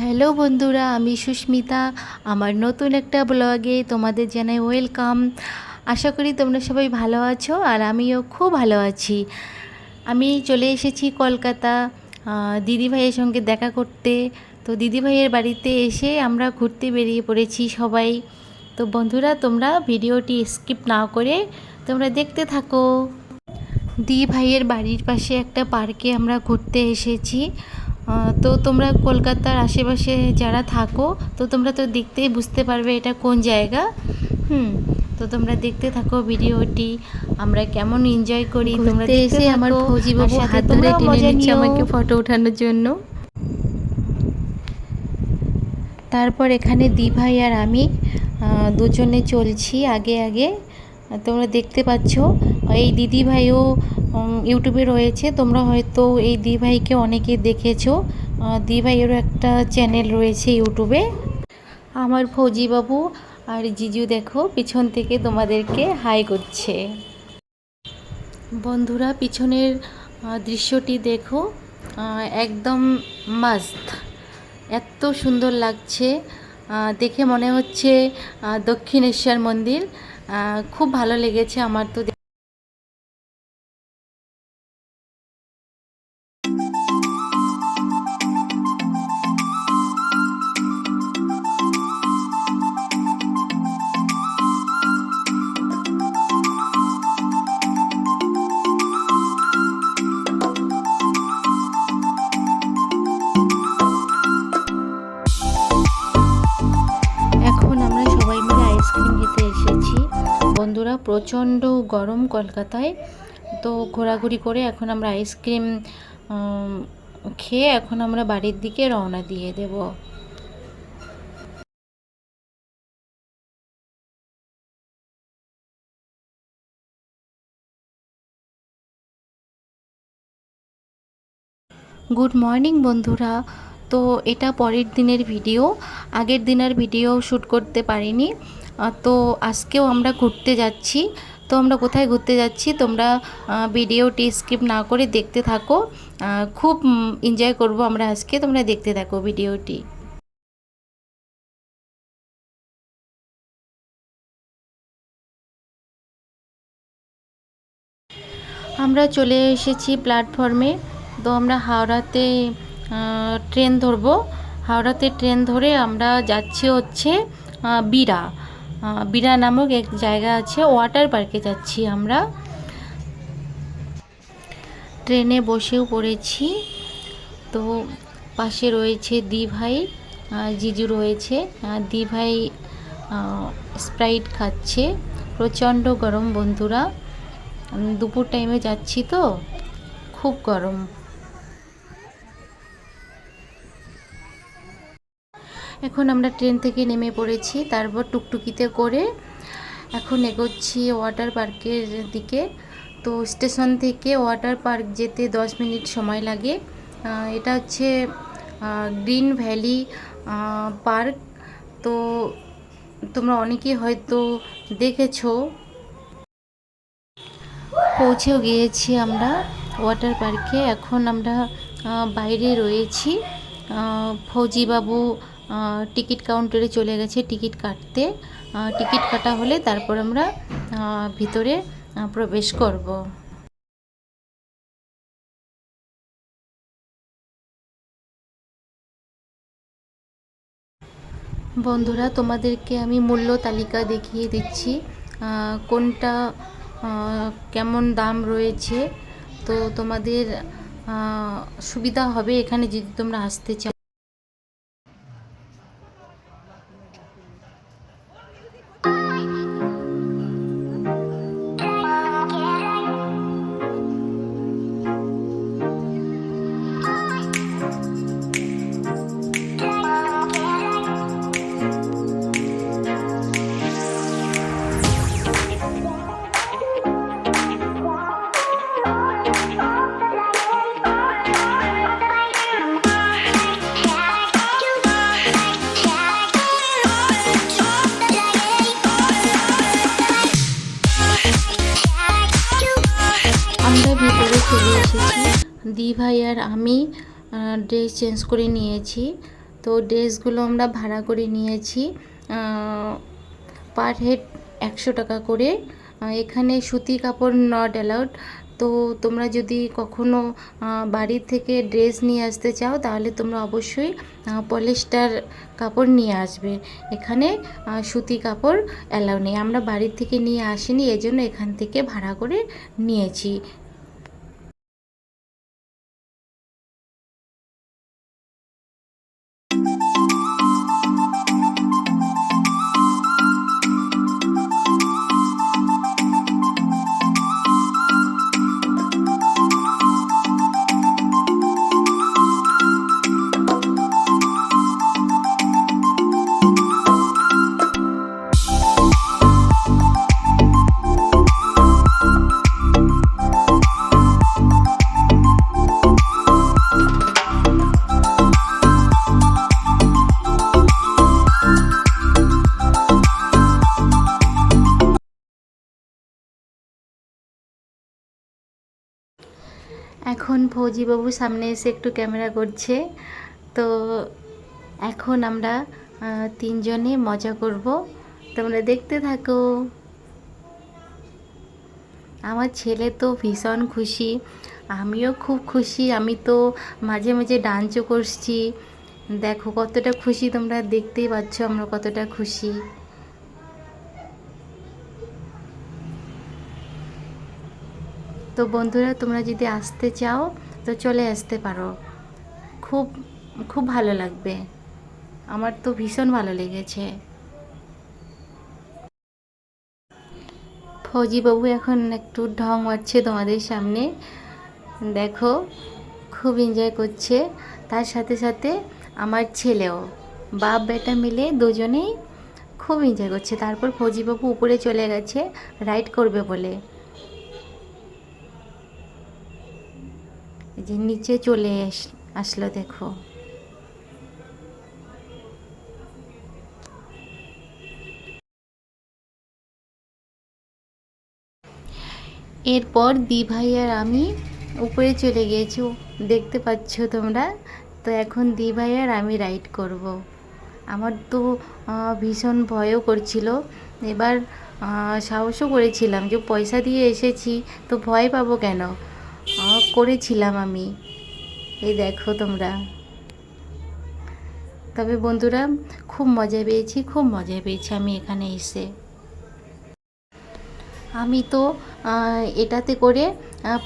Hello বন্ধুরা, আমি সুস্মিতা। আমার নতুন একটা ব্লগে তোমাদের জানাই ওয়েলকাম। আশা করি তোমরা সবাই ভালো আছো আর আমিও খুব ভালো আছি। আমি চলে এসেছি কলকাতা দিদিভাইয়ের সঙ্গে দেখা করতে। তো দিদিভাইয়ের বাড়িতে এসে আমরা ঘুরতে বেরিয়ে পড়েছি সবাই। তো বন্ধুরা, তোমরা ভিডিওটি স্কিপ না করে তোমরা দেখতে থাকো। দি ভাইয়ের বাড়ির পাশে একটা পার্কে আমরা ঘুরতে এসেছি। তো তোমরা কলকাতার আশেপাশে যারা থাকো তো তোমরা তো দেখতেই বুঝতে পারবে এটা কোন জায়গা। হুম তো তোমরা দেখতে থাকো ভিডিওটি আমরা কেমন এনজয় করি তোমরা এসে আমার ফৌজি বাবু হাত ধরে টেনে নিচ্ছে আমাকে ফটো ওঠানোর জন্য। তারপর এখানে দি ভাই আর আমি দুজনে চলছি আগে আগে। তোমরা দেখতে পাচ্ছ এই দিদি ভাইও উম, ইউটিউবে রয়েছে। তোমরা হয়তো এই দি ভাইকে অনেকে দেখেছ। দি ভাইয়েরও একটা চ্যানেল রয়েছে ইউটিউবে। আমার ফৌজি বাবু আর জিজু দেখো, পিছন থেকে তোমাদেরকে হাই করছে। বন্ধুরা, পিছনের দৃশ্যটি দেখো। একদম মাস্ত। এত সুন্দর লাগছে। দেখে মনে হচ্ছে দক্ষিণেশ্বর মন্দির। খুব ভালো লেগেছে আমার তো বন্ধুরা প্রচণ্ড গরম কলকাতায়। তো ঘোরাঘুরি করে এখন আমরা আইসক্রিম খেয়ে এখন আমরা বাড়ির দিকে রওনা দিয়ে দেব। গুড মর্নিং বন্ধুরা। তো এটা পরের দিনের ভিডিও। আগের দিনের ভিডিও শ্যুট করতে পারিনি। তো আজকেও আমরা ঘুরতে যাচ্ছি। তো আমরা কোথায় ঘুরতে যাচ্ছি তোমরা ভিডিওটি স্কিপ না করে দেখতে থাকো। খুব এনজয় করব আমরা আজকে, তোমরা দেখতে থাকো ভিডিওটি। আমরা চলে এসেছি প্ল্যাটফর্মে। তো আমরা হাওড়াতে ট্রেন ধরবো। হাওড়াতে ট্রেন ধরে আমরা যাচ্ছি হচ্ছে বিরা বিরা নামক এক জায়গা আছে, ওয়াটার পার্কে যাচ্ছি আমরা। ট্রেনে বসেও পড়েছি। তো পাশে রয়েছে দি ভাই জিজু রয়েছে। দি ভাই স্প্রাইট খাচ্ছে। প্রচণ্ড গরম বন্ধুরা। দুপুর টাইমে যাচ্ছি তো, খুব গরম। এখন আমরা ট্রেন থেকে নেমে পড়েছি তারপর টুকটুকিতে করে এখন এগোচ্ছি ওয়াটার পার্কের দিকে। তো স্টেশন থেকে ওয়াটার পার্ক যেতে দশ মিনিট সময় লাগে। এটা হচ্ছে গ্রিন ভ্যালি পার্ক। তো তোমরা অনেকেই হয়তো দেখেছ। পৌঁছেও গিয়েছি আমরা ওয়াটার পার্কে। এখন আমরা বাইরে রয়েছি। ফৌজিবাবু আহ, টিকিট কাউন্টারে চলে গেছে টিকিট কাটতে। টিকিট কাটা হলে তারপর আমরা ভিতরে প্রবেশ করব। বন্ধুরা, তোমাদেরকে আমি মূল্য তালিকা দেখিয়ে দিচ্ছি। কোনটা কেমন দাম রয়েছে। তো তোমাদের সুবিধা হবে এখানে যদি তোমরা আসতে চাও। ভাই আর আমি ড্রেস চেঞ্জ করে নিয়েছি। তো ড্রেসগুলো আমরা ভাড়া করে নিয়েছি পার হেড একশো টাকা করে। এখানে সুতি কাপড় নট অ্যালাউড তো তোমরা যদি কখনো বাড়ির থেকে ড্রেস নিয়ে আসতে চাও, তাহলে তোমরা অবশ্যই পলিস্টার কাপড় নিয়ে আসবে। এখানে সুতি কাপড় অ্যালাউ নেই। আমরা বাড়ির থেকে নিয়ে আসিনি, এজন্য এখান থেকে ভাড়া করে নিয়েছি। ফৌজিবাবু সামনে এসে একটু ক্যামেরা করছে। তো এখন আমরা তিনজনে মজা করব। তোমরা দেখতে থাকো। আমার ছেলে তো ভীষণ খুশি। আমিও খুব খুশি। আমি তো মাঝে মাঝে ডান্সও করছি। দেখো কতটা খুশি তোমরা দেখতেই পাচ্ছ, আমরা কতটা খুশি। তো বন্ধুরা, তোমরা যদি আসতে চাও, তো চলে আসতে পারো। খুব খুব ভালো লাগবে। আমার তো ভীষণ ভালো লেগেছে। ফৌজিবাবু এখন একটু ঢং মারছে তোমাদের সামনে। দেখো, খুব এনজয় করছে। তার সাথে সাথে আমার ছেলেও। বাপ, বেটা মিলে দুজনেই খুব এনজয় করছে। তারপর ফৌজিবাবু উপরে চলে গেছে রাইড করবে বলে। যে নিচে চলে আস- আসলো দেখো। এরপর দি ভাই আর আমি উপরে চলে গিয়েছি। দেখতে পাচ্ছ তোমরা? তো এখন দি ভাই আর আমি রাইড করব। আমার তো ভীষণ ভয়ও করছিল। এবার সাহসও করেছিলাম যে পয়সা দিয়ে এসেছি, তো ভয় পাবো কেন? করেছিলাম আমি। এই দেখো তোমরা। তবে বন্ধুরা, খুব মজা পেয়েছি, খুব মজা পেয়েছি আমি এখানে এসে। আমি তো এটাতে করে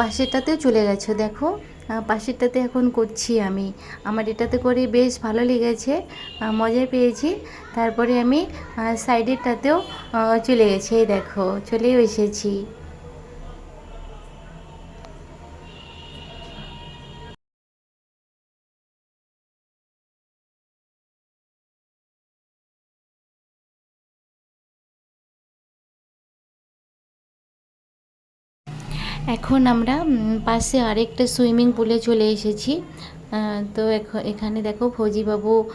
পাশেরটাতেও চলে গেছো, দেখো। পাশেরটাতে এখন করছি আমি। আমার এটাতে করে বেশ ভালো লেগেছে মজা পেয়েছি। তারপরে আমি সাইডেরটাতেও চলে গেছি দেখো, চলেও এসেছি। এখন আমরা পাশে আরেকটা সুইমিং পুলে চলে এসেছি। তো এখ- এখানে দেখো ফৌজিবাবু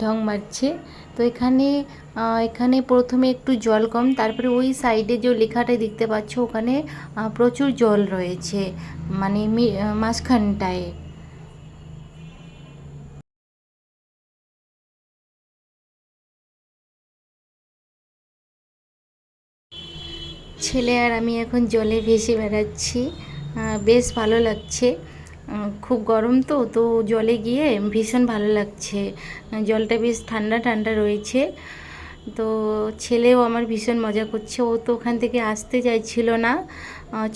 ঢং মারছে। তো এখানে এখানে প্রথমে একটু জল কম, তারপরে ওই সাইডে যে লেখাটা দেখতে পাচ্ছ ওখানে প্রচুর জল রয়েছে। মানে মাঝখানটায়। ছেলে আর আমি এখন জলে ভেসে বেড়াচ্ছি। বেশ ভালো লাগছে। খুব গরম তো তো জলে গিয়ে ভীষণ ভালো লাগছে। জলটা বেশ ঠান্ডা ঠান্ডা রয়েছে। তো ছেলেও আমার ভীষণ মজা করছে। ও তো ওখান থেকে আসতে চাইছিল না।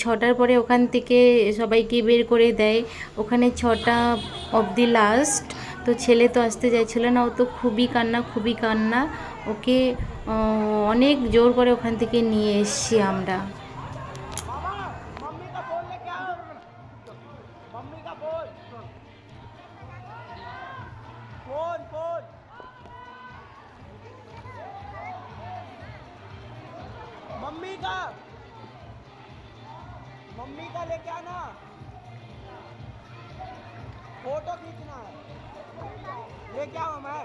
ছটার পরে ওখান থেকে সবাইকে বের করে দেয়। ওখানে ছটা অবধি লাস্ট তো ছেলে তো আসতে চাইছিল না ও তো খুবই কান্না খুবই কান্না ওকে আহ, অনেক জোর করে ওখান থেকে নিয়ে এসছি আমরা मम्मी का फोन लेके आओ मम्मी का फोन फोन फोन मम्मी का मम्मी का लेके आना फोटो खींचना है ये क्या हो मैं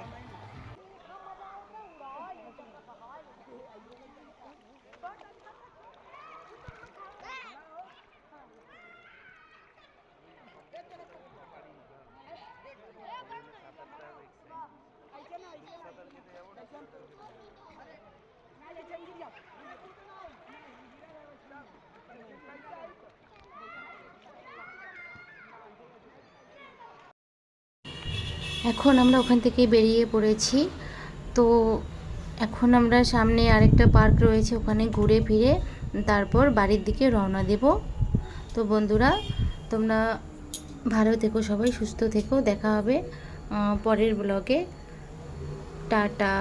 Thank you. এখন আমরা ওখান থেকে বেরিয়ে পড়েছি। তো এখন আমরা সামনে আরেকটা পার্ক রয়েছে, ওখানে ঘুরে ফিরে তারপর বাড়ির দিকে রওনা দেব। তো বন্ধুরা, তোমরা ভালো থেকো, সবাই সুস্থ থেকো। দেখা হবে পরের ব্লগে টাটা।